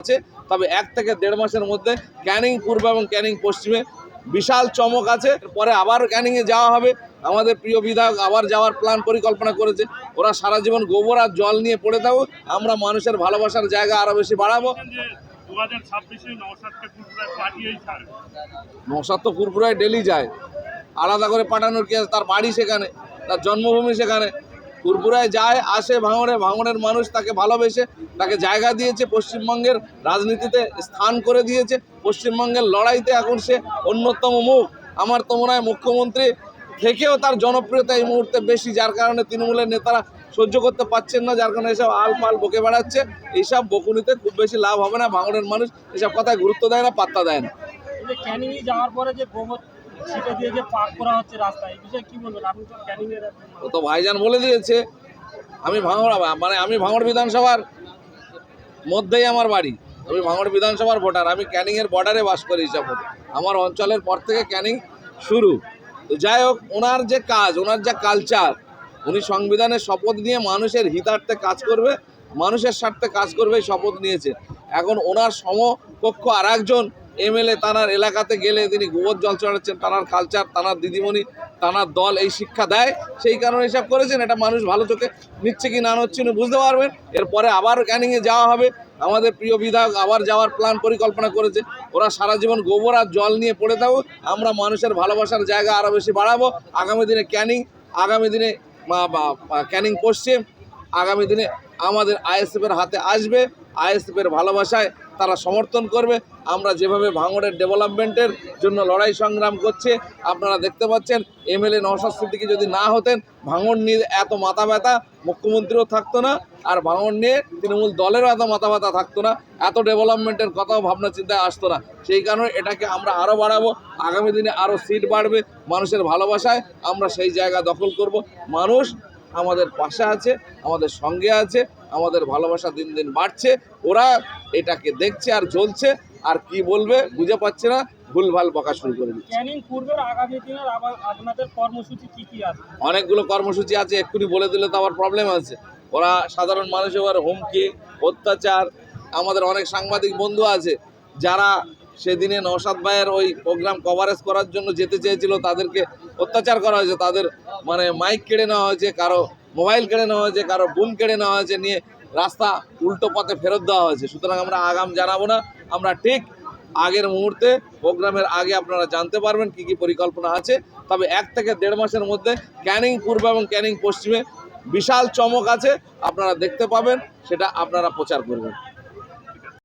আছে তবে এক থেকে দেড় মাসের মধ্যে ক্যানিং পূর্ব এবং ক্যানিং পশ্চিমে বিশাল চমক আছে। পরে আবার ক্যানিংয়ে যাওয়া হবে। আমাদের প্রিয় বিধায়ক আবার যাওয়ার প্ল্যান পরিকল্পনা করেছে। ওরা সারা জীবন গোবর আর জল নিয়ে পড়ে থাকুক। আমরা মানুষের ভালোবাসার জায়গা আরও বেশি বাড়াবো। নসাদ তো পুরপুরায় ডেলি যায়। আলাদা করে পাঠানোর কি আছে? তার বাড়ি সেখানে তার জন্মভূমি সেখানে। পুরপুরায় যায়, আসে, ভাঙড়ে, ভাঙড়ের মানুষ তাকে ভালোবেসে তাকে জায়গা দিয়েছে, পশ্চিমবঙ্গের রাজনীতিতে স্থান করে দিয়েছে, পশ্চিমবঙ্গের লড়াইতে এখন সে অন্যতম মুখ। আমার তো হয় মুখ্যমন্ত্রী থেকেও তার জনপ্রিয়তা এই মুহূর্তে বেশি, যার কারণে তৃণমূলের নেতারা সহ্য করতে পারছেন না, যার কারণে এসব আল পাল বকে বেড়াচ্ছে। এইসব বকুনিতে খুব বেশি লাভ হবে না, ভাঙড়ের মানুষ এসব কথায় গুরুত্ব দেয় না, পাত্তা দেয় না। যাওয়ার পরে যে ছিটে দিয়ে যে পার্ক করা হচ্ছে রাস্তায়, এই বিষয়ে কি বলবেন? আপনি তো ক্যানিং এর ও তো ভাইজান বলে দিয়েছে, আমি ভাঙড় মানে আমি ভাঙড় বিধানসভার মধ্যেই আমার বাড়ি। আমি ভাঙড় বিধানসভার ভোটার, আমি ক্যানিংয়ের বর্ডারে বাস করি হিসাব আমার অঞ্চলের পর থেকে ক্যানিং শুরু। তো যাই হোক, ওনার যে কাজ, ওনার যা কালচার উনি সংবিধানের শপথ নিয়ে মানুষের হিতার্থে কাজ করবে, মানুষের স্বার্থে কাজ করবে শপথ নিয়েছে। এখন ওনার সমকক্ষ আর একজন এমএলএ তানার এলাকাতে গেলে তিনি গোবর জল চড়াচ্ছেন তানার কালচার তানার দিদিমণি, তানার দল এই শিক্ষা দেয়। সেই কারণে এসব করেছেন, এটা মানুষ ভালো চোখে নিচ্ছে কি না নিচ্ছে না বুঝতে পারবেন। এরপরে আবার ক্যানিংয়ে যাওয়া হবে। আমাদের প্রিয় বিধায়ক আবার যাওয়ার প্ল্যান পরিকল্পনা করেছে। ওরা সারা জীবন গোবর আর জল নিয়ে পড়ে থাকুক। আমরা মানুষের ভালোবাসার জায়গা আরও বেশি বাড়াবো। আগামী দিনে ক্যানিং আগামী দিনে ক্যানিং পশ্চিম। আগামী দিনে আমাদের আইএসএফের হাতে আসবে। আইএসএফের ভালোবাসায় তারা সমর্থন করবে। আমরা যেভাবে ভাঙড়ের ডেভেলপমেন্টের জন্য লড়াই সংগ্রাম করছে, আপনারা দেখতে পাচ্ছেন এমএলএ নওশাদ সিদ্দিকী যদি না হতেন, ভাঙড় নিয়ে এত মাথা ব্যথা মুখ্যমন্ত্রীও থাকতো না, আর ভাঙড় নিয়ে তৃণমূল দলেরও এত মাথা ব্যথা থাকতো না, এত ডেভেলপমেন্টের কথাও ভাবনা চিন্তায় আসতো না। সেই কারণে এটাকে আমরা আরও বাড়াবো, আগামী দিনে আরও সিট বাড়বে মানুষের ভালোবাসায়, আমরা সেই জায়গা দখল করব। মানুষ আমাদের পাশে আছে, আমাদের সঙ্গে আছে আমাদের ভালোবাসা দিন দিন বাড়ছে ওরা এটাকে দেখছে আর জ্বলছে আর কি বলবে বুঝে পাচ্ছে না ভুলভাল বকা শুরু করে দিচ্ছে। অনেকগুলো কর্মসূচি আছে এক্ষুনি বলে দিলে তো আবার প্রবলেম আছে। ওরা সাধারণ মানুষ এবার হুমকি অত্যাচার আমাদের অনেক সাংবাদিক বন্ধু আছে যারা সেদিনে নওশাদ ভাইয়ের ওই প্রোগ্রাম কভারেজ করার জন্য যেতে চেয়েছিল তাদেরকে অত্যাচার করা হয়েছে তাদের মানে মাইক কেড়ে নেওয়া হয়েছে কারও মোবাইল কেড়ে নেওয়া হয়েছে, কারও বুম কেড়ে নেওয়া হয়েছে, নিয়ে রাস্তা উল্টো পথে ফেরত দেওয়া হয়েছে। সুতরাং আমরা আগাম জানাব না। আমরা ঠিক আগের মুহূর্তে প্রোগ্রামের আগে আপনারা জানতে পারবেন কি কি পরিকল্পনা আছে। তবে এক থেকে দেড় মাসের মধ্যে ক্যানিং পূর্ব এবং ক্যানিং পশ্চিমে বিশাল চমক আছে। আপনারা দেখতে পাবেন, সেটা আপনারা প্রচার করবেন।